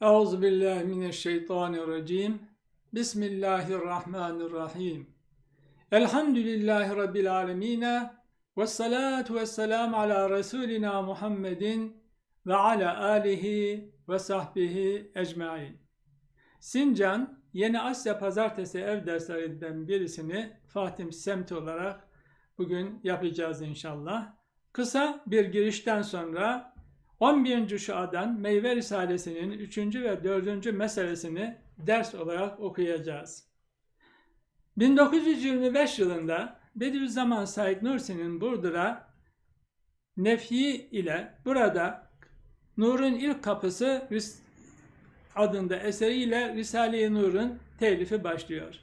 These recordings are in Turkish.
Euzu billahi mineşşeytanirracim. Bismillahirrahmanirrahim. Elhamdülillahi rabbil alamin. Ves salatu vesselam ala resulina Muhammedin ve ala alihi ve sahbihi ecmaîn. Sincan Yeni Asya Pazartesi ev derslerinden birisini Fatih Semt olarak bugün yapacağız inşallah. Kısa bir girişten sonra 11. Şua'dan Meyve Risalesi'nin 3. ve 4. meselesini ders olarak okuyacağız. 1925 yılında Bediüzzaman Said Nursi'nin Burdur'a nefhi ile burada Nur'un ilk kapısı adında eseriyle Risale-i Nur'un telifi başlıyor.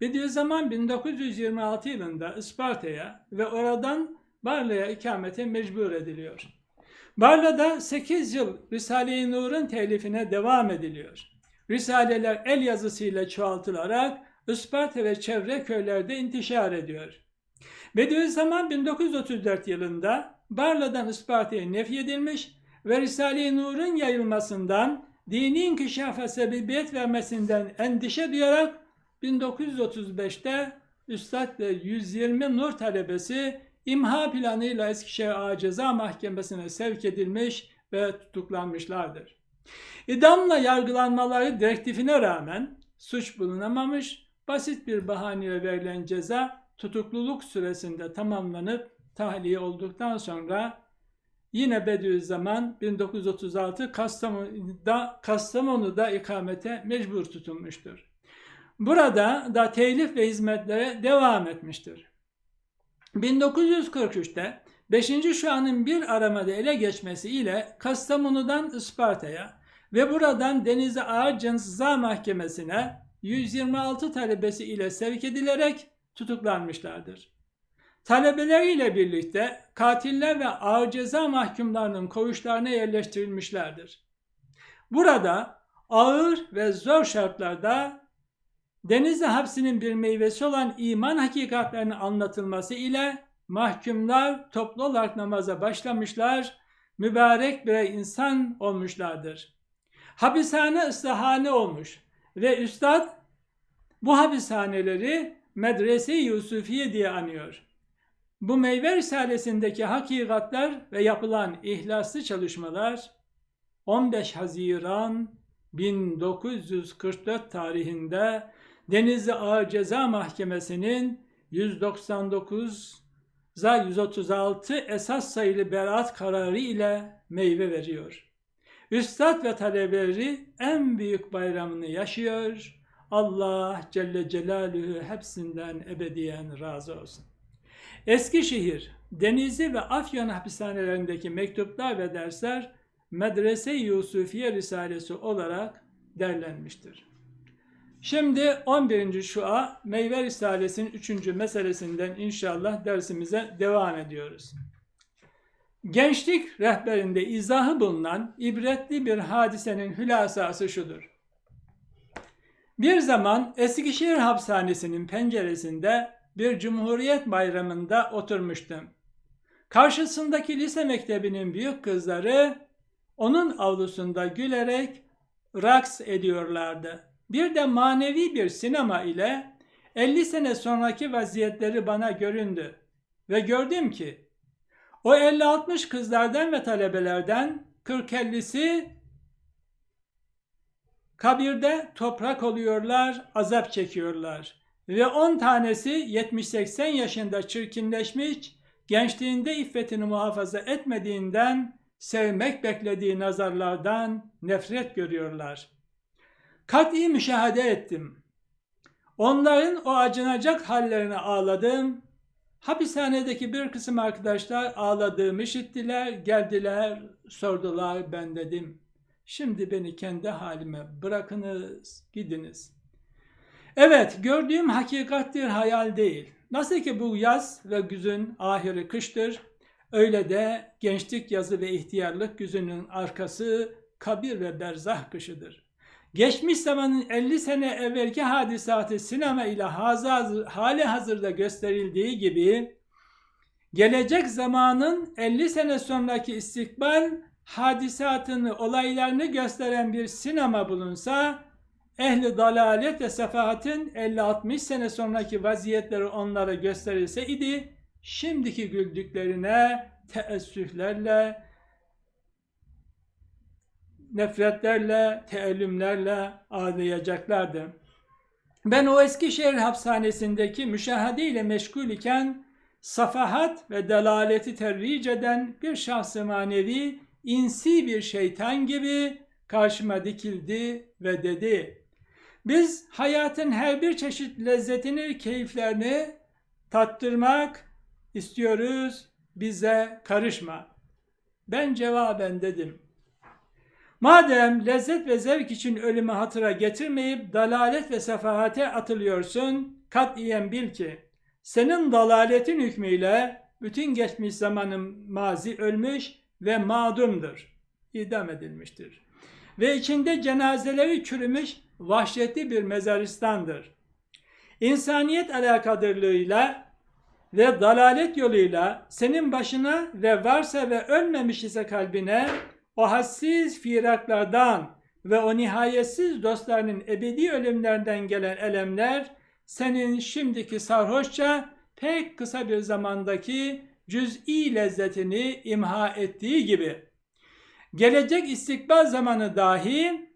Bediüzzaman 1926 yılında Isparta'ya ve oradan Barla'ya ikamete mecbur ediliyor. Barla'da 8 yıl Risale-i Nur'un telifine devam ediliyor. Risaleler el yazısıyla çoğaltılarak Isparta ve çevre köylerde intişar ediyor. Bediüzzaman 1934 yılında Barla'dan Isparta'ya nefyedilmiş ve Risale-i Nur'un yayılmasından dini inkişafa sebebiyet vermesinden endişe duyarak 1935'te Üstad ve 120 nur talebesi imha planıyla Eskişehir Ağır Ceza Mahkemesi'ne sevk edilmiş ve tutuklanmışlardır. İdamla yargılanmaları direktifine rağmen suç bulunamamış, basit bir bahaneyle verilen ceza tutukluluk süresinde tamamlanıp tahliye olduktan sonra yine Bediüzzaman 1936 Kastamonu'da, Kastamonu'da ikamete mecbur tutulmuştur. Burada da telif ve hizmetlere devam etmiştir. 1943'te 5. Şua'nın bir aramada ele geçmesi ile Kastamonu'dan Isparta'ya ve buradan Denizli Ağır Ceza Mahkemesi'ne 126 talebesi ile sevk edilerek tutuklanmışlardır. Talebeleriyle birlikte katiller ve ağır ceza mahkumlarının koğuşlarına yerleştirilmişlerdir. Burada ağır ve zor şartlarda Denizli hapsinin bir meyvesi olan iman hakikatlerinin anlatılması ile mahkumlar toplu olarak namaza başlamışlar, mübarek bir insan olmuşlardır. Hapishane ıslahane olmuş ve üstad bu hapishaneleri Medrese-i Yusufiye diye anıyor. Bu meyve risalesindeki hakikatler ve yapılan ihlaslı çalışmalar 15 Haziran 1944 tarihinde Denizli Ağır Ceza Mahkemesi'nin 199 za 136 esas sayılı beraat kararı ile meyve veriyor. Üstad ve talebeleri en büyük bayramını yaşıyor. Allah Celle Celaluhu hepsinden ebediyen razı olsun. Eskişehir, Denizli ve Afyon hapishanelerindeki mektuplar ve dersler Medrese-i Yusufiye Risalesi olarak derlenmiştir. Şimdi 11. Şua Meyve Risalesi'nin 3. meselesinden inşallah dersimize devam ediyoruz. Gençlik rehberinde izahı bulunan ibretli bir hadisenin hülasası şudur. Bir zaman Eskişehir Hapishanesi'nin penceresinde bir Cumhuriyet Bayramı'nda oturmuştum. Karşısındaki lise mektebinin büyük kızları onun avlusunda gülerek raks ediyorlardı. Bir de manevi bir sinema ile 50 sene sonraki vaziyetleri bana göründü ve gördüm ki o 50-60 kızlardan ve talebelerden 40-50'si kabirde toprak oluyorlar, azap çekiyorlar. Ve 10 tanesi 70-80 yaşında çirkinleşmiş, gençliğinde iffetini muhafaza etmediğinden sevmek beklediği nazarlardan nefret görüyorlar. Kat'i müşahede ettim. Onların o acınacak hallerine ağladım. Hapishanedeki bir kısım arkadaşlar ağladığımı işittiler, geldiler, sordular, ben dedim. Şimdi beni kendi halime bırakınız, gidiniz. Evet, gördüğüm hakikattir, hayal değil. Nasıl ki bu yaz ve güzün ahiri kıştır, öyle de gençlik yazı ve ihtiyarlık güzünün arkası kabir ve berzah kışıdır. Geçmiş zamanın 50 sene evvelki hadisatı sinema ile hazır, hali hazırda gösterildiği gibi gelecek zamanın 50 sene sonraki istikbal hadisatını, olaylarını gösteren bir sinema bulunsa, ehli dalalet ve sefahatin 50-60 sene sonraki vaziyetleri onlara gösterilse idi, şimdiki güldüklerine teessüflerle, nefretlerle, teellümlerle ağlayacaklardı. Ben o Eskişehir hapishanesindeki müşahede ile meşgul iken safahat ve delaleti tervic eden bir şahsı manevi insi bir şeytan gibi karşıma dikildi ve dedi. Biz hayatın her bir çeşit lezzetini, keyiflerini tattırmak istiyoruz. Bize karışma. Ben cevaben dedim. Madem lezzet ve zevk için ölümü hatıra getirmeyip dalalet ve sefahate atılıyorsun, katiyen bil ki senin dalaletin hükmüyle bütün geçmiş zamanın mazi ölmüş ve madumdur, idam edilmiştir. Ve içinde cenazeleri çürümüş vahşetli bir mezaristandır. İnsaniyet alakadırlığıyla ve dalalet yoluyla senin başına ve varsa ve ölmemiş ise kalbine o hassiz firaklardan ve o nihayetsiz dostlarının ebedi ölümlerden gelen elemler senin şimdiki sarhoşça pek kısa bir zamandaki cüz'i lezzetini imha ettiği gibi gelecek istikbal zamanı dahi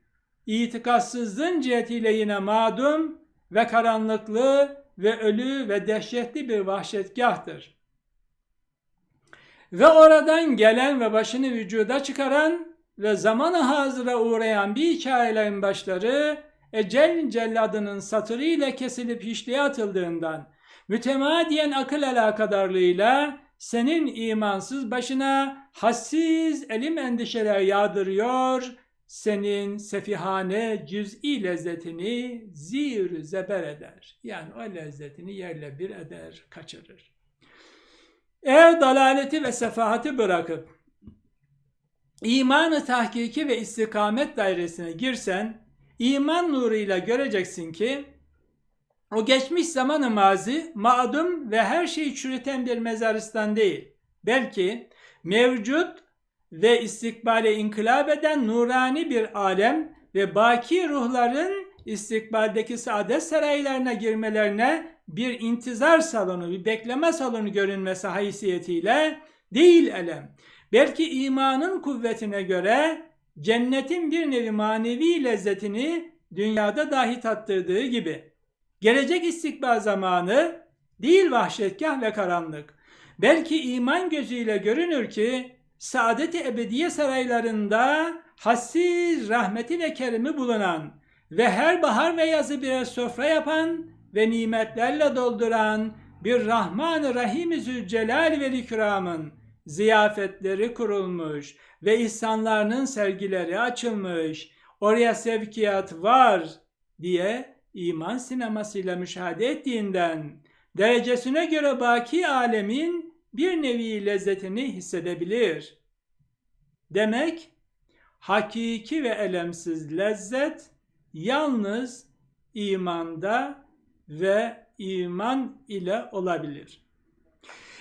itikatsızlığın cihetiyle yine madum ve karanlıklı ve ölü ve dehşetli bir vahşetgahtır. Ve oradan gelen ve başını vücuda çıkaran ve zamanı hazıra uğrayan bir hikayelerin başları ecel celladının satırı ile kesilip hiçliğe atıldığından mütemadiyen akıl alakadarlığıyla senin imansız başına hassiz elim endişeler yağdırıyor, senin sefihane cüz'i lezzetini zir zeber eder. Yani o lezzetini yerle bir eder, kaçırır. Eğer dalaleti ve sefahati bırakıp imanı tahkiki ve istikamet dairesine girsen, iman nuruyla göreceksin ki o geçmiş zamanı mazi, mağdum ve her şeyi çürüten bir mezaristan değil. Belki mevcut ve istikbale inkılap eden nurani bir alem ve baki ruhların istikbaldeki saadet saraylarına girmelerine bir intizar salonu, bir bekleme salonu görünmesi haysiyetiyle değil elem. Belki imanın kuvvetine göre cennetin bir nevi manevi lezzetini dünyada dahi tattırdığı gibi. Gelecek istikbal zamanı değil vahşetgah ve karanlık. Belki iman gözüyle görünür ki saadet-i ebediye saraylarında hassiz rahmeti ve kerimi bulunan ve her bahar ve yazı birer sofra yapan ve nimetlerle dolduran bir Rahman-ı Rahim-i Zülcelal ve İkram'ın ziyafetleri kurulmuş ve ihsanlarının sergileri açılmış, oraya sevkiyat var diye iman sinemasıyla müşahede ettiğinden derecesine göre baki alemin bir nevi lezzetini hissedebilir. Demek hakiki ve elemsiz lezzet yalnız imanda ve iman ile olabilir.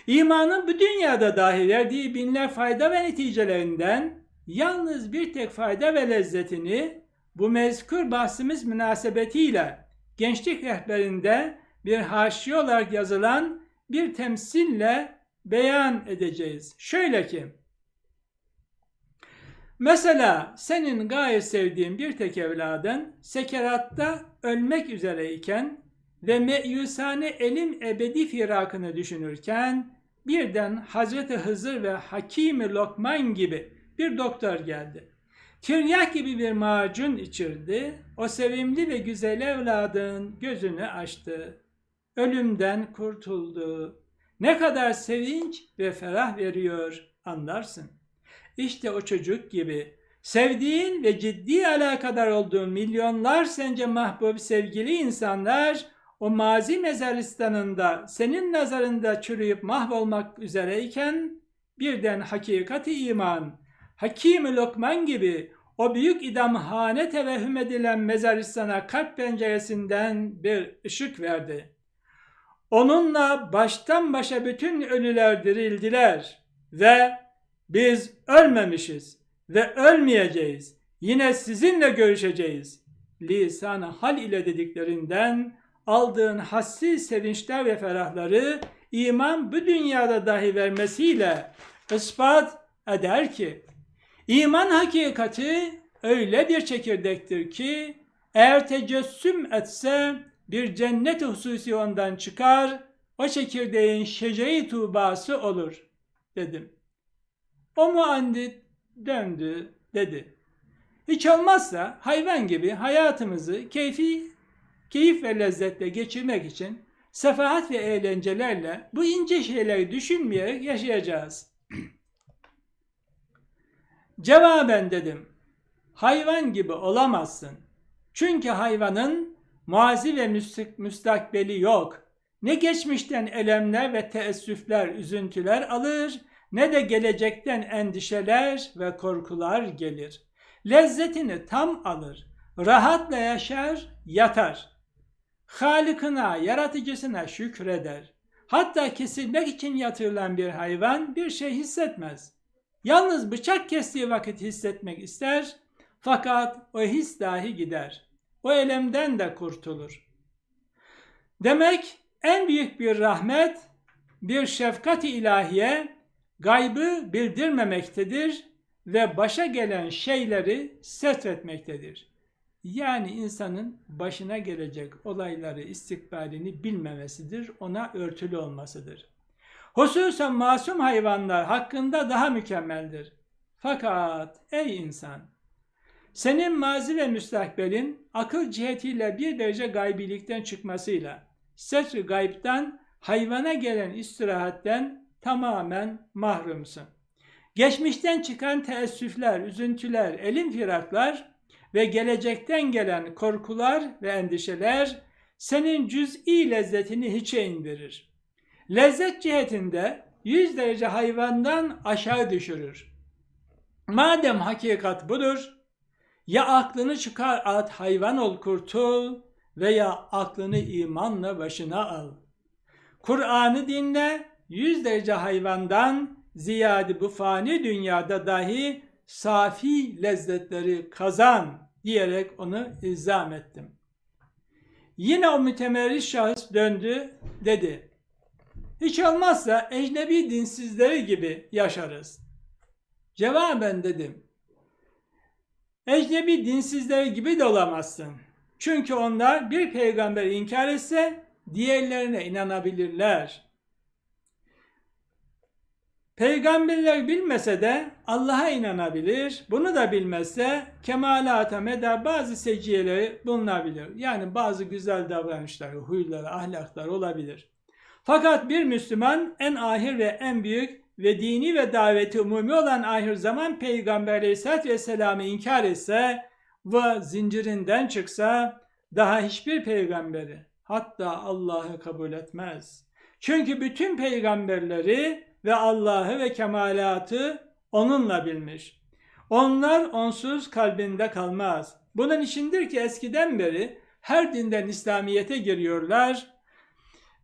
İmanın bu dünyada dahi verdiği binler fayda ve neticelerinden yalnız bir tek fayda ve lezzetini bu mezkur bahsimiz münasebetiyle gençlik rehberinde bir haşiye olarak yazılan bir temsille beyan edeceğiz. Şöyle ki, mesela senin gayet sevdiğin bir tek evladın sekeratta ölmek üzereyken ve meyusane elim ebedi firakını düşünürken birden Hazreti Hızır ve Hakimi Lokman gibi bir doktor geldi. Tiryak gibi bir macun içirdi. O sevimli ve güzel evladın gözünü açtı. Ölümden kurtuldu. Ne kadar sevinç ve ferah veriyor anlarsın. İşte o çocuk gibi sevdiğin ve ciddi alakadar olduğun milyonlar sence mahbub sevgili insanlar o mazi mezaristanında senin nazarında çürüyüp mahvolmak üzereyken birden hakikati iman, Hakim-i Lokman gibi o büyük idamhane tevehhüm edilen mezaristana kalp penceresinden bir ışık verdi. Onunla baştan başa bütün ölüler dirildiler ve biz ölmemişiz. ve ölmeyeceğiz. Yine sizinle görüşeceğiz. Lisan hal ile dediklerinden aldığın hassi sevinçler ve ferahları iman bu dünyada dahi vermesiyle ispat eder ki iman hakikati öyle bir çekirdektir ki eğer tecessüm etse bir cennet hususi ondan çıkar o çekirdeğin şeceri tuğbası olur dedim. O muandit döndü dedi. Hiç olmazsa hayvan gibi hayatımızı keyfi, keyif ve lezzetle geçirmek için sefahat ve eğlencelerle bu ince şeyleri düşünmeyerek yaşayacağız. Cevaben dedim. Hayvan gibi olamazsın. Çünkü hayvanın mazi ve müstak- müstakbeli yok. Ne geçmişten elemler ve teessüfler, üzüntüler alır, ne de gelecekten endişeler ve korkular gelir. Lezzetini tam alır, rahatla yaşar, yatar. Halıkına, yaratıcısına şükreder. Hatta kesilmek için yatırılan bir hayvan bir şey hissetmez. Yalnız bıçak kestiği vakit hissetmek ister, fakat o his dahi gider. O elemden de kurtulur. Demek en büyük bir rahmet, bir şefkat-i ilahiye gaybı bildirmemektedir ve başa gelen şeyleri setretmektedir. Yani insanın başına gelecek olayları istikbalini bilmemesidir, ona örtülü olmasıdır. Hususen masum hayvanlar hakkında daha mükemmeldir. Fakat ey insan, senin mazi ve müstakbelin akıl cihetiyle bir derece gaybilikten çıkmasıyla, setr gaybtan hayvana gelen istirahatten tamamen mahrumsun. Geçmişten çıkan teessüfler, üzüntüler, elin firaklar ve gelecekten gelen korkular ve endişeler senin cüz'i lezzetini hiçe indirir. Lezzet cihetinde yüz derece hayvandan aşağı düşürür. Madem hakikat budur, ya aklını çıkar at hayvan ol kurtul veya aklını imanla başına al. Kur'an'ı dinle, yüz derece hayvandan ziyade bu fani dünyada dahi safi lezzetleri kazan diyerek onu ilzam ettim. Yine o mütemerris şahıs döndü dedi. Hiç olmazsa ecnebi dinsizleri gibi yaşarız. Cevaben dedim. Ecnebi dinsizleri gibi de olamazsın. Çünkü onlar bir peygamber inkar etse diğerlerine inanabilirler. Peygamberler bilmese de Allah'a inanabilir. Bunu da bilmezse kemalata meda bazı seciyeleri bulunabilir. Yani bazı güzel davranışları, huyları, ahlakları olabilir. Fakat bir Müslüman en ahir ve en büyük ve dini ve daveti umumi olan ahir zaman Peygamber Aleyhisselatü Vesselam'ı inkar etse ve zincirinden çıksa daha hiçbir peygamberi hatta Allah'ı kabul etmez. Çünkü bütün peygamberleri ve Allah'ı ve kemalatı onunla bilmiş. Onlar onsuz kalbinde kalmaz. Bunun içindir ki eskiden beri her dinden İslamiyet'e giriyorlar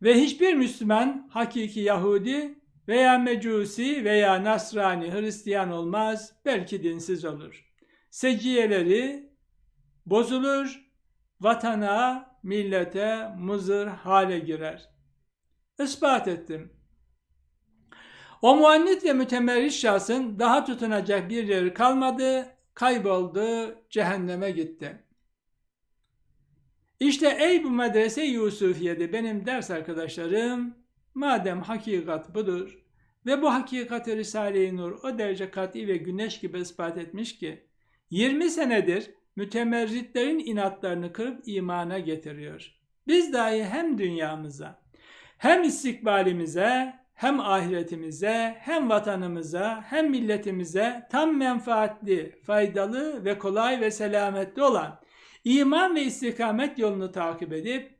ve hiçbir Müslüman hakiki Yahudi veya Mecusi veya Nasrani Hristiyan olmaz, belki dinsiz olur. Seciyeleri bozulur, vatana, millete muzır hale girer. Ispat ettim. O muannit ve mütemerris şahsın daha tutunacak bir yeri kalmadı, kayboldu, cehenneme gitti. İşte ey bu medrese Yusufiye'de benim ders arkadaşlarım, madem hakikat budur ve bu hakikati Risale-i Nur o derece kat'i ve güneş gibi ispat etmiş ki, 20 senedir mütemerritlerin inatlarını kırıp imana getiriyor. Biz dahi hem dünyamıza, hem istikbalimize, hem ahiretimize, hem vatanımıza, hem milletimize tam menfaatli, faydalı ve kolay ve selametli olan iman ve istikamet yolunu takip edip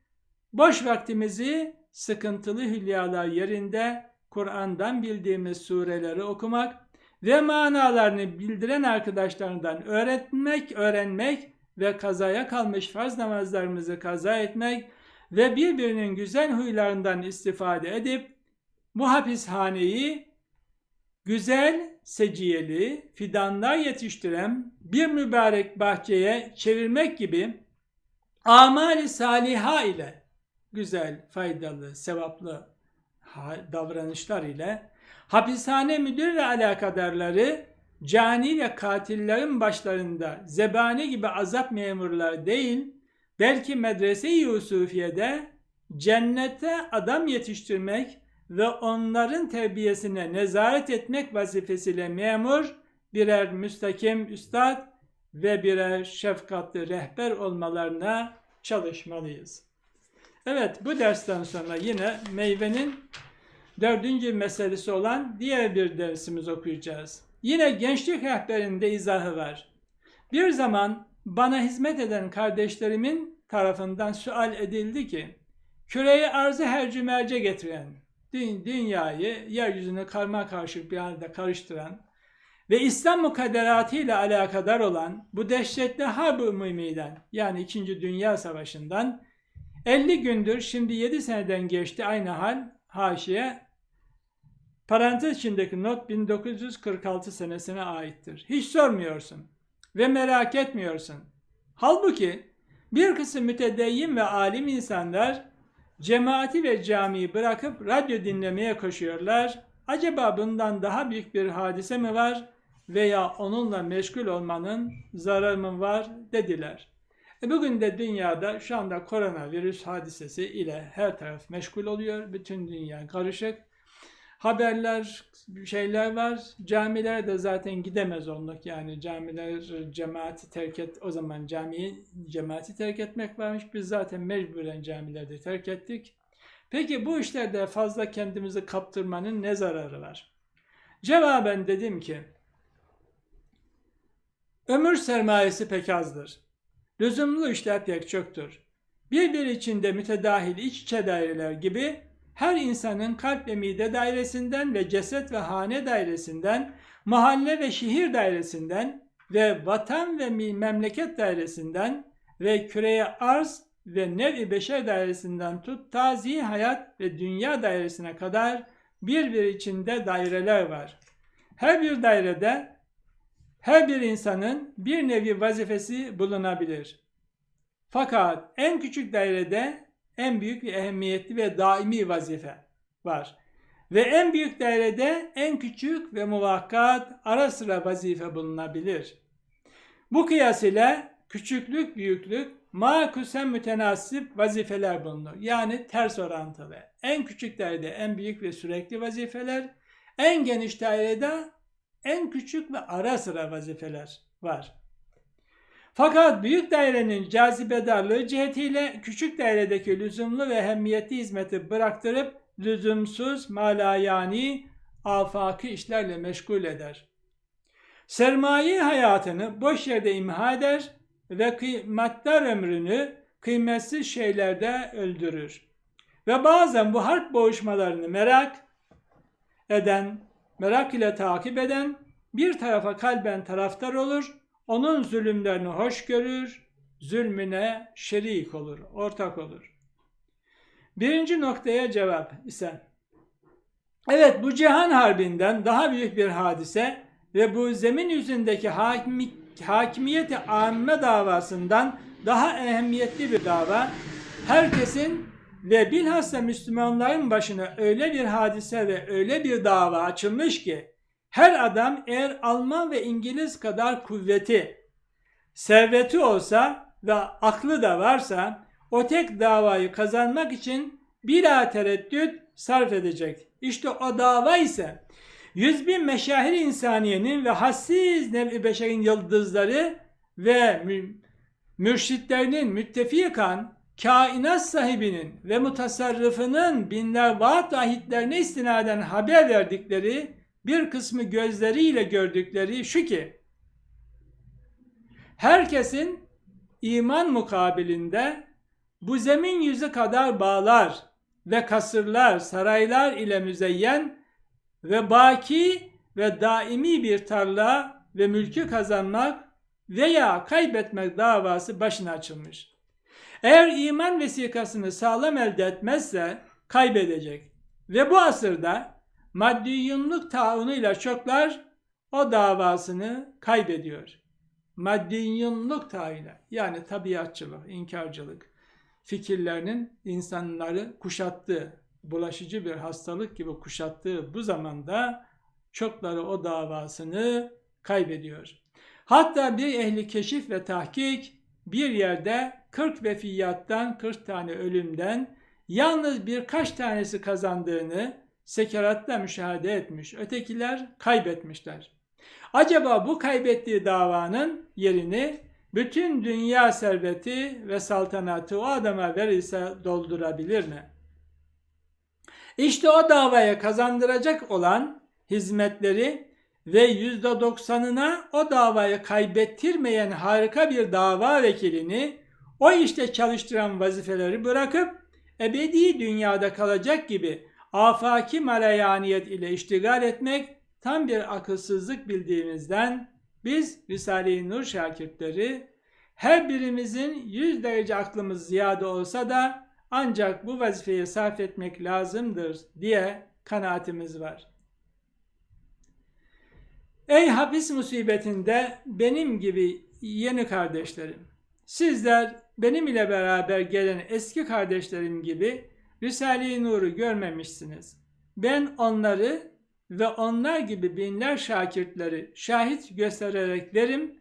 boş vaktimizi sıkıntılı hülyalar yerinde Kur'an'dan bildiğimiz sureleri okumak ve manalarını bildiren arkadaşlarından öğretmek, öğrenmek ve kazaya kalmış farz namazlarımızı kaza etmek ve birbirinin güzel huylarından istifade edip bu hapishaneyi güzel seciyeli fidanlar yetiştiren bir mübarek bahçeye çevirmek gibi amali saliha ile güzel, faydalı, sevaplı davranışlar ile hapishane müdür ve alakadarları cani ve katillerin başlarında zebani gibi azap memurları değil, belki medrese-i Yusufiye'de cennete adam yetiştirmek ve onların terbiyesine nezaret etmek vazifesiyle memur, birer müstakim üstad ve birer şefkatli rehber olmalarına çalışmalıyız. Evet bu dersten sonra yine meyvenin dördüncü meselesi olan diğer bir dersimiz okuyacağız. Yine gençlik rehberinde izahı var. Bir zaman bana hizmet eden kardeşlerimin tarafından sual edildi ki, küreyi arzı hercü merce getiren, dünyayı yeryüzüne karma karışık bir halde karıştıran ve İslam mukadderatı ile alakadar olan bu dehşetli harb-ı umumiden yani 2. Dünya Savaşı'ndan 50 gündür şimdi 7 seneden geçti aynı hal haşiye parantez içindeki not 1946 senesine aittir. Hiç sormuyorsun ve merak etmiyorsun. Halbuki bir kısım mütedeyyin ve alim insanlar cemaati ve camiyi bırakıp radyo dinlemeye koşuyorlar. Acaba bundan daha büyük bir hadise mi var veya onunla meşgul olmanın zararı mı var dediler. E bugün de dünyada şu anda koronavirüs hadisesi ile her taraf meşgul oluyor. Bütün dünya karışık. Haberler, şeyler var. Camiler de zaten gidemez olduk. Yani camiler cemaati terk et. O zaman camiyi cemaati terk etmek varmış. Biz zaten mecburen camilerde terk ettik. Peki bu işlerde fazla kendimizi kaptırmanın ne zararı var? Cevaben dedim ki ömür sermayesi pek azdır. Lüzumlu işler pek çoktur. Birbiri içinde mütedahil iç içe daireler gibi her insanın kalp ve mide dairesinden ve ceset ve hane dairesinden, mahalle ve şehir dairesinden ve vatan ve memleket dairesinden ve küreye arz ve nev-i beşer dairesinden tut tazi hayat ve dünya dairesine kadar birbiri içinde daireler var. Her bir dairede her bir insanın bir nevi vazifesi bulunabilir. Fakat en küçük dairede en büyük ve ehemmiyetli ve daimi vazife var. Ve en büyük dairede en küçük ve muvakkat ara sıra vazife bulunabilir. Bu kıyas ile küçüklük, büyüklük makusen mütenasip vazifeler bulunur. Yani ters orantılı. En küçük dairede en büyük ve sürekli vazifeler, en geniş dairede en küçük ve ara sıra vazifeler var. Fakat büyük dairenin cazibedarlığı cihetiyle küçük dairedeki lüzumlu ve ehemmiyetli hizmeti bıraktırıp lüzumsuz, malayani, afaki işlerle meşgul eder. Sermaye hayatını boş yerde imha eder ve kıymetler ömrünü kıymetsiz şeylerde öldürür. Ve bazen bu harp boğuşmalarını merak eden, merak ile takip eden bir tarafa kalben taraftar olur, onun zulümlerini hoş görür, zulmüne şerik olur, ortak olur. Birinci noktaya cevap ise, evet bu cihan harbinden daha büyük bir hadise ve bu zemin yüzündeki hakimi, hakimiyeti amme davasından daha ehemmiyetli bir dava, herkesin ve bilhassa Müslümanların başına öyle bir hadise ve öyle bir dava açılmış ki, her adam eğer Alman ve İngiliz kadar kuvveti, serveti olsa ve aklı da varsa o tek davayı kazanmak için bila tereddüt sarf edecek. İşte o dava ise yüz bin meşahir insaniyenin ve hassiz nev-i beşerin yıldızları ve mürşitlerinin müttefikan kainat sahibinin ve mutasarrıfının binler vaat ahitlerine istinaden haber verdikleri bir kısmı gözleriyle gördükleri şu ki herkesin iman mukabilinde bu zemin yüzü kadar bağlar ve kasırlar, saraylar ile müzeyyen ve baki ve daimi bir tarla ve mülkü kazanmak veya kaybetmek davası başına açılmış. Eğer iman vesikasını sağlam elde etmezse kaybedecek. Ve bu asırda maddi yunluk taunuyla çoklar o davasını kaybediyor. Maddiyyunluk tayine yani tabiatçılık, inkarcılık fikirlerinin insanları kuşattığı, bulaşıcı bir hastalık gibi kuşattığı bu zamanda çokları o davasını kaybediyor. Hatta bir ehli keşif ve tahkik bir yerde 40 vefiyattan 40 tane ölümden yalnız birkaç tanesi kazandığını sekeratta müşahede etmiş. Ötekiler kaybetmişler. Acaba bu kaybettiği davanın yerini bütün dünya serveti ve saltanatı o adama verirse doldurabilir mi? İşte o davaya kazandıracak olan hizmetleri ve yüzde doksanına o davayı kaybettirmeyen harika bir dava vekilini o işte çalıştıran vazifeleri bırakıp ebedi dünyada kalacak gibi afaki malayaniyet ile iştigal etmek tam bir akılsızlık bildiğimizden biz Risale-i Nur şakirtleri her birimizin yüz derece aklımız ziyade olsa da ancak bu vazifeyi sarf etmek lazımdır diye kanaatimiz var. Ey hapis musibetinde benim gibi yeni kardeşlerim, sizler benim ile beraber gelen eski kardeşlerim gibi Risale-i Nur'u görmemişsiniz. Ben onları ve onlar gibi binler şakirtleri şahit göstererek verim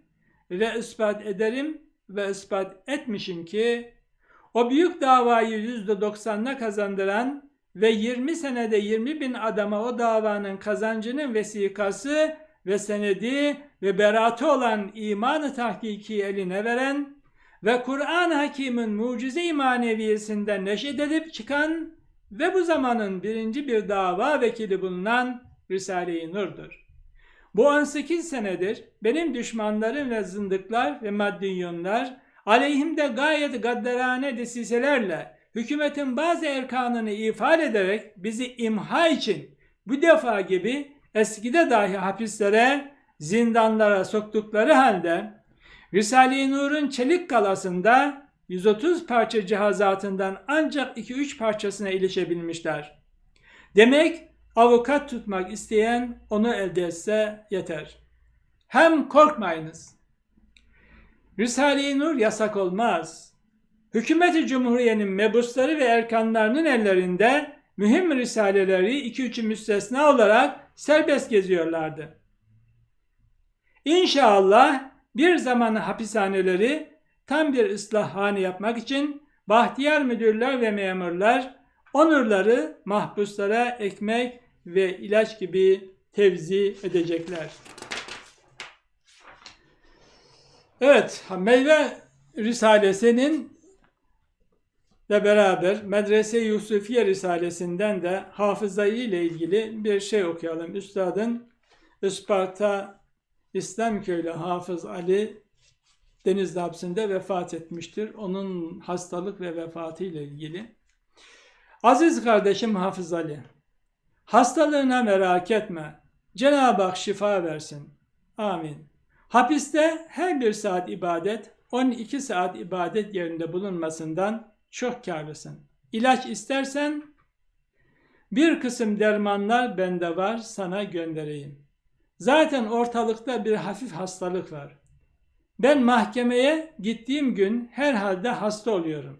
ve ispat ederim ve ispat etmişim ki o büyük davayı yüzde doksanına kazandıran ve 20 senede 20 bin adama o davanın kazancının vesikası ve senedi ve beratı olan imanı tahkiki eline veren ve Kur'an-ı Hakim'in mucize-i maneviyesinden neşet edip çıkan ve bu zamanın birinci bir dava vekili bulunan Risale-i Nur'dur. Bu 18 senedir benim düşmanlarım ve zındıklar ve maddiyyonlar aleyhimde gayet gaddarane desiselerle hükümetin bazı erkanını ifade ederek bizi imha için bu defa gibi eskide dahi hapislere, zindanlara soktukları halde Risale-i Nur'un çelik kalasında 130 parça cihazatından ancak 2-3 parçasına ilişebilmişler. Demek avukat tutmak isteyen onu elde etse yeter. Hem korkmayınız. Risale-i Nur yasak olmaz. Hükümeti Cumhuriye'nin mebusları ve erkanlarının ellerinde mühim risaleleri iki üçü müstesna olarak serbest geziyorlardı. İnşallah bir zaman hapishaneleri tam bir ıslahhane yapmak için bahtiyar müdürler ve memurlar onurları mahpuslara ekmek ve ilaç gibi tevzi edecekler. Evet, meyve risalesinin ile beraber Medrese Yusufiye Risalesinden de hafızayı ile ilgili bir şey okuyalım. Üstadın Isparta İslamköylü Hafız Ali Denizli hapsinde vefat etmiştir. Onun hastalık ve vefatı ile ilgili. Aziz kardeşim Hafız Ali, hastalığına merak etme. Cenab-ı Hak şifa versin. Amin. Hapiste her bir saat ibadet, 12 saat ibadet yerinde bulunmasından çok karlısın. İlaç istersen bir kısım dermanlar bende var sana göndereyim. Zaten ortalıkta bir hafif hastalık var. Ben mahkemeye gittiğim gün herhalde hasta oluyorum.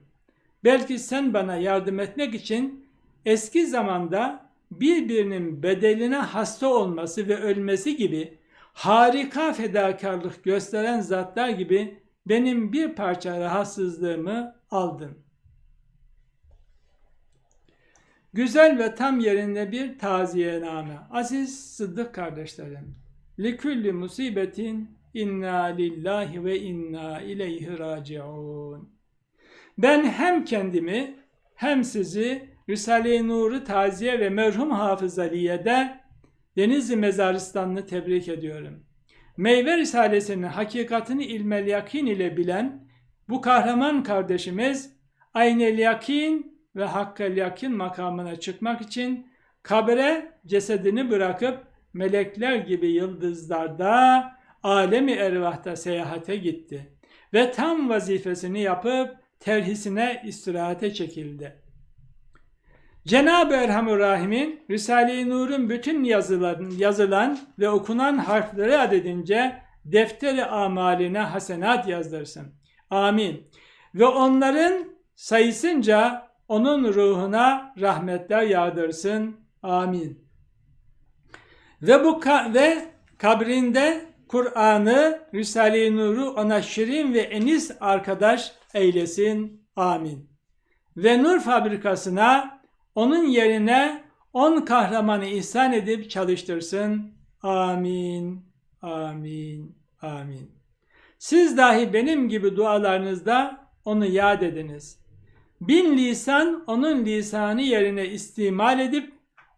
Belki sen bana yardım etmek için eski zamanda birbirinin bedeline hasta olması ve ölmesi gibi harika fedakarlık gösteren zatlar gibi benim bir parça rahatsızlığımı aldın. Güzel ve tam yerinde bir taziyename. Aziz Sıddık kardeşlerim. Likulli musibetin inna lillahi ve inna ileyhi raciun. Ben hem kendimi hem sizi Risale-i Nur'u taziye ve merhum Hafız Aliye'de Denizli Mezaristan'ını tebrik ediyorum. Meyve Risalesi'nin hakikatini ilmel yakin ile bilen bu kahraman kardeşimiz aynel yakin ve hakkel yakin makamına çıkmak için kabre cesedini bırakıp melekler gibi yıldızlarda alemi ervahta seyahate gitti ve tam vazifesini yapıp terhisine istirahate çekildi. Cenab-ı Erhamur Rahim'in Risale-i Nur'un bütün yazılan, yazılan ve okunan harfleri adedince defteri amaline hasenat yazdırsın. Amin. Ve onların sayısınca onun ruhuna rahmetler yağdırsın. Amin. Ve bu ka- ve kabrinde Kur'an'ı, Risale-i Nur'u ona şirin ve enis arkadaş eylesin. Amin. Ve nur fabrikasına onun yerine on kahramanı ihsan edip çalıştırsın. Amin. Amin. Amin. Siz dahi benim gibi dualarınızda onu yad ediniz. Bin lisan onun lisanı yerine istimal edip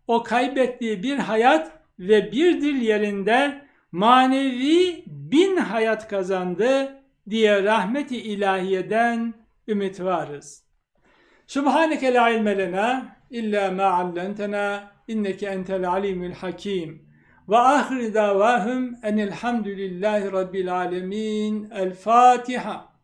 o kaybettiği bir hayat ve bir dil yerinde manevi bin hayat kazandı diye rahmeti ilahiyeden ümit varız. Subhaneke la ilme lena illa ma allentena inneke entel alimul hakim. Ve ahir davahum enelhamdülillahi rabbil alemin. El Fatiha.